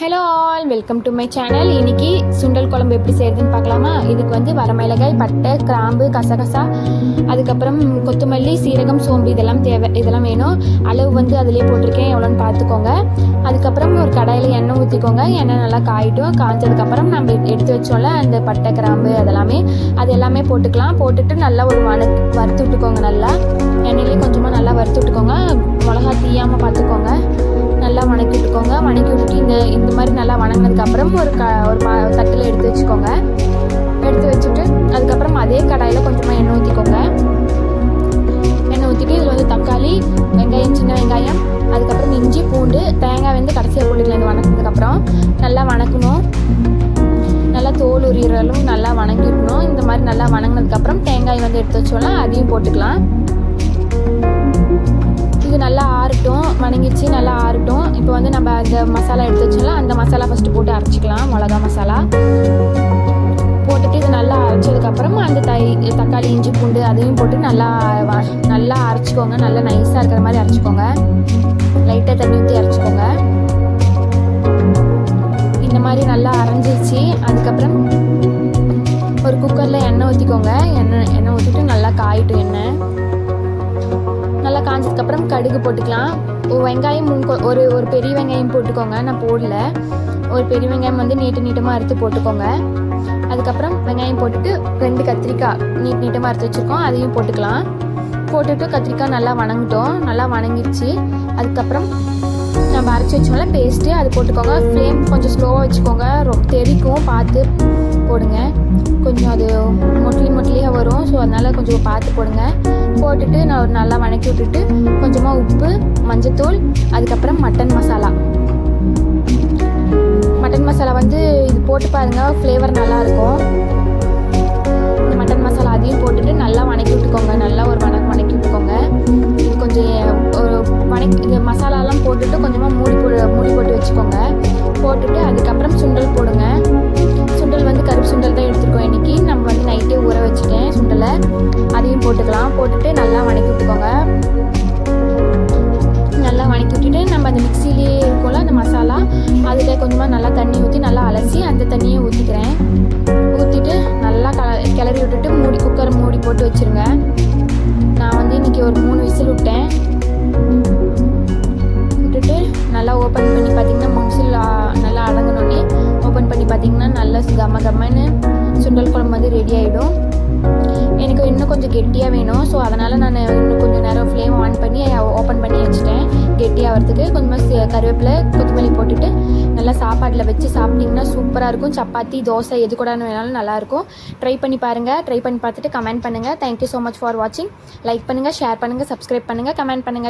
Hello all welcome to my channel இன்னைக்கு சுண்டல் குழம்பு எப்படி செய்யுதுன்னு பார்க்கலாமா? இதுக்கு வந்து வரமிளகாய் பட்டை கிராம்பு கசகசா அதுக்கப்புறம் கொத்தமல்லி சீரகம் சோம்பு இதெல்லாம் தேவை இதெல்லாம் வேணும். அளவு வந்து அதிலே போட்டிருக்கேன் எவ்வளோன்னு பார்த்துக்கோங்க. அதுக்கப்புறம் ஒரு கடாயில் எண்ணெய் ஊற்றிக்கோங்க எண்ணெய் நல்லா காயிட்டும். காய்ச்சதுக்கப்புறம் நம்ம எடுத்து வச்சோம்ல அந்த பட்டை கிராம்பு அதெல்லாமே அது எல்லாமே போட்டுக்கலாம். போட்டுட்டு நல்லா ஒரு வணக் வறுத்து விட்டுக்கோங்க நல்லா. எண்ணெயிலே கொஞ்சமாக நல்லா வறுத்து விட்டுக்கோங்க. மிளகா தீயாமல் பார்த்து நல்லா வணக்கி விட்டுக்கோங்க வணக்கி விட்டுட்டு இந்த இந்த மாதிரி நல்லா வணங்கினதுக்கப்புறம் ஒரு க ஒரு பா தட்டில் எடுத்து வச்சுக்கோங்க. எடுத்து வச்சுட்டு அதுக்கப்புறம் அதே கடாயில் கொஞ்சமாக எண்ணெய் ஊற்றிக்கோங்க எண்ணெய் ஊற்றிட்டு இதில் வந்து தக்காளி வெங்காயம் சின்ன வெங்காயம் அதுக்கப்புறம் இஞ்சி பூண்டு தேங்காய் வந்து கடைசியாக போட்டுக்கலாம் இந்த வணக்கினதுக்கப்புறம் நல்லா வணக்கணும். நல்லா தோல் உரியறலும் நல்லா வணங்கிடணும் இந்த மாதிரி நல்லா வணங்கினதுக்கப்புறம் தேங்காய் வந்து எடுத்து வச்சோம்னா அதையும் போட்டுக்கலாம். இது நல்லா ஆறட்டும் வணங்கிச்சு நல்லா ஆறட்டும். இப்போ வந்து நம்ம அந்த மசாலா எடுத்து வச்சோம்ல அந்த மசாலா ஃபஸ்ட்டு போட்டு அரைச்சிக்கலாம். மிளகா மசாலா. போட்டுட்டு இது நல்லா அரைச்சதுக்கப்புறம் அந்த தை தக்காளி இஞ்சி பூண்டு அதையும் போட்டு நல்லா வ- நல்லா அரைச்சிக்கோங்க. நல்லா நைஸாக இருக்கிற மாதிரி அரைச்சிக்கோங்க. லைட்டாக தண்ணி ஊற்றி அரைச்சிக்கோங்க. இந்த மாதிரி நல்லா அரைஞ்சிருச்சு. அதுக்கப்புறம் ஒரு குக்கரில் எண்ணெய் ஊற்றிக்கோங்க எண்ணெய் எண்ணெய் ஊற்றிட்டு நல்லா காயிட்டும் எண்ணெய். கடுகு போட்டுக்கலாம். வெங்காயம் ஒரு ஒரு பெரிய வெங்காயம் போட்டுக்கோங்க. நான் போடல. ஒரு பெரிய வெங்காயம் வந்து நீட்டு நீட்டமாக அறுத்து போட்டுக்கோங்க. அதுக்கப்புறம் வெங்காயம் போட்டுட்டு ரெண்டு கத்திரிக்காய் நீட் நீட்டமாக அறுத்து வச்சுருக்கோம். அதையும் போட்டுக்கலாம். போட்டுட்டு கத்திரிக்காய் நல்லா வணங்கிட்டோம். நல்லா வணங்கிடுச்சு அதுக்கப்புறம் நம்ம அரைச்சி வச்சோம்ல பேஸ்ட்டு அது போட்டுக்கோங்க. ஃப்ளேம் கொஞ்சம் ஸ்லோவாக வச்சுக்கோங்க. ரொம்ப தெரிக்கும் பார்த்து போடுங்க. கொஞ்சம் அது மொட்லி மொட்லியாக வரும். ஸோ அதனால் கொஞ்சம் பார்த்து போடுங்க. போட்டுட்டு நான் ஒரு நல்லா வணக்கி விட்டுட்டு கொஞ்சமாக உப்பு மஞ்சத்தூள் அதுக்கப்புறம் மட்டன் மசாலா. மட்டன் மசாலா வந்து இது போட்டு பாருங்கள் ஃப்ளேவர் நல்லாயிருக்கும் போட்டுட்டு கொஞ்சமாக மூடி போடு மூடி போட்டு வச்சுக்கோங்க. போட்டுட்டு அதுக்கப்புறம் சுண்டல் போடுங்க. சுண்டல் வந்து கருப்பு சுண்டல் தான் எடுத்துருக்கோம். இன்னைக்கு நம்ம வந்து நைட்டே ஊற வச்சுட்டேன் சுண்டலை. அதையும் போட்டுக்கலாம். போட்டுட்டு நல்லா வணக்கி விட்டுக்கோங்க. நல்லா வணக்கி விட்டுட்டு நம்ம அந்த மிக்சிலேயே இருக்கோம்ல அந்த மசாலா அதில் கொஞ்சமாக நல்லா தண்ணி ஊற்றி நல்லா அலசி அந்த தண்ணியை ஊற்றிக்கிறேன் ஊற்றிட்டு நல்லா கல கிளறி விட்டுட்டு மூடி குக்கர் மூடி போட்டு வச்சுருங்க. நல்லா கம்ம கம்மன்னு சுண்டல் குழம்பு வந்து ரெடி ஆகிடும் எனக்கு இன்னும் கொஞ்சம் கெட்டியாக வேணும். ஸோ அதனால் நான் இன்னும் கொஞ்சம் நேரம் ஃப்ளேம் ஆன் பண்ணி ஓப்பன் பண்ணி வச்சுட்டேன். கெட்டியாகிறதுக்கு கொஞ்சமாக சி- கருவேப்பிலை கொத்தமல்லி போட்டுட்டு நல்லா சாப்பாட்டில் வச்சு சாப்பிட்டிங்கன்னா சூப்பராக இருக்கும். சப்பாத்தி தோசை எது கூட வேணாலும் நல்லாயிருக்கும் ட்ரை பண்ணி பாருங்கள் ட்ரை பண்ணி பார்த்துட்டு கமெண்ட் பண்ணுங்கள் thank you so much for வாட்சிங் லைக் பண்ணுங்கள் ஷேர் பண்ணுங்கள் சப்ஸ்கிரைப் பண்ணுங்கள் கமெண்ட் பண்ணுங்கள்